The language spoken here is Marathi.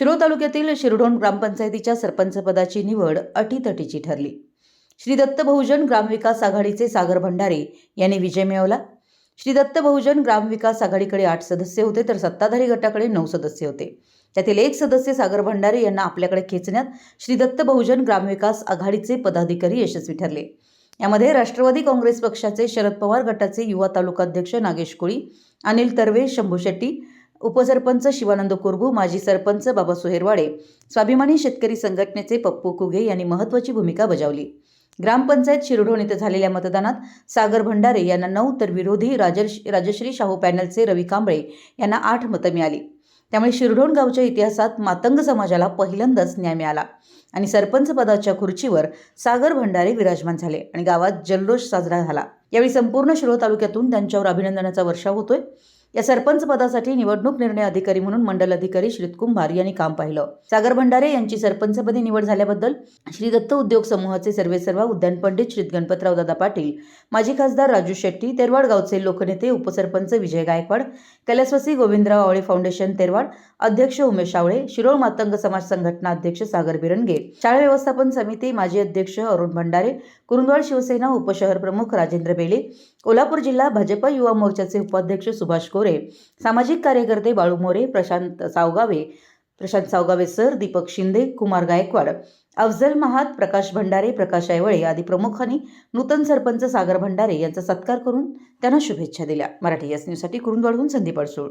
शिरोळ तालुक्यातील शिरढोण ग्रामपंचायतीच्या सरपंचपदाची निवड अटीतटीची ठरली. श्री दत्त बहुजन ग्रामविकास आघाडीचे सागर भंडारे यांनी विजय मिळवला. श्री दत्त बहुजन ग्रामविकास आघाडीकडे आठ सदस्य होते तर सत्ताधारी गटाकडे नऊ सदस्य होते. त्यातील एक सदस्य सागर भंडारे यांना आपल्याकडे खेचण्यात श्री दत्त बहुजन ग्रामविकास आघाडीचे पदाधिकारी यशस्वी ठरले. यामध्ये राष्ट्रवादी काँग्रेस पक्षाचे शरद पवार गटाचे युवा तालुकाध्यक्ष नागेश कोळी अनिल तरवे शंभू शेट्टी उपसरपंच शिवानंद कुरबू माजी सरपंच बाबा सोहेरवाडे स्वाभिमानी शेतकरी संघटनेचे पप्पू कुघे यांनी महत्त्वाची भूमिका बजावली. ग्रामपंचायत शिरढोण इथं झालेल्या मतदानात सागर भंडारे यांना नऊ तर विरोधी राजर्ष राजश्री शाहू पॅनलचे रवी कांबळे यांना आठ मतं मिळाली. त्यामुळे शिरढोण गावच्या इतिहासात मातंग समाजाला पहिल्यांदाच न्याय मिळाला आणि सरपंच पदाच्या खुर्चीवर सागर भंडारे विराजमान झाले आणि गावात जल्लोष साजरा झाला. यावेळी संपूर्ण शिरोळ तालुक्यातून त्यांच्यावर अभिनंदनाचा वर्षाव होतोय. या सरपंच पदासाठी निवडणूक निर्णय अधिकारी म्हणून मंडल अधिकारी श्रीत कुंभार यांनी काम पाहिलं. सागर भंडारे यांची सरपंचपदी निवड झाल्याबद्दल श्री दत्त उद्योग समूहाचे सर्वेसर्वा उद्यान पंडित श्री गणपतराव दादा पाटील माजी खासदार राजू शेट्टी तेरवाड गावचे लोकनेते उपसरपंच विजय गायकवाड कैलासवासी गोविंदराव आवळे फाउंडेशन तेरवाड अध्यक्ष उमेश आवळे शिरोळ मातंग समाज संघटना अध्यक्ष सागर बिरंगे शाळा व्यवस्थापन समिती माजी अध्यक्ष अरुण भंडारे कुरुंदवाड शिवसेना उपशहर प्रमुख राजेंद्र बेले कोल्हापूर जिल्हा भाजप युवा मोर्चाचे उपाध्यक्ष सुभाष कोरे सामाजिक कार्यकर्ते बाळू मोरे प्रशांत सावगावे प्रशांत सावगावे सर दीपक शिंदे कुमार गायकवाड अफजल महात प्रकाश भंडारे प्रकाश ऐवळे आदी प्रमुखांनी नूतन सरपंच सागर भंडारे यांचा सत्कार करून त्यांना शुभेच्छा दिल्या. मराठी एस न्यूजसाठी कुरुंदवाडहून संदीप अडसूळ.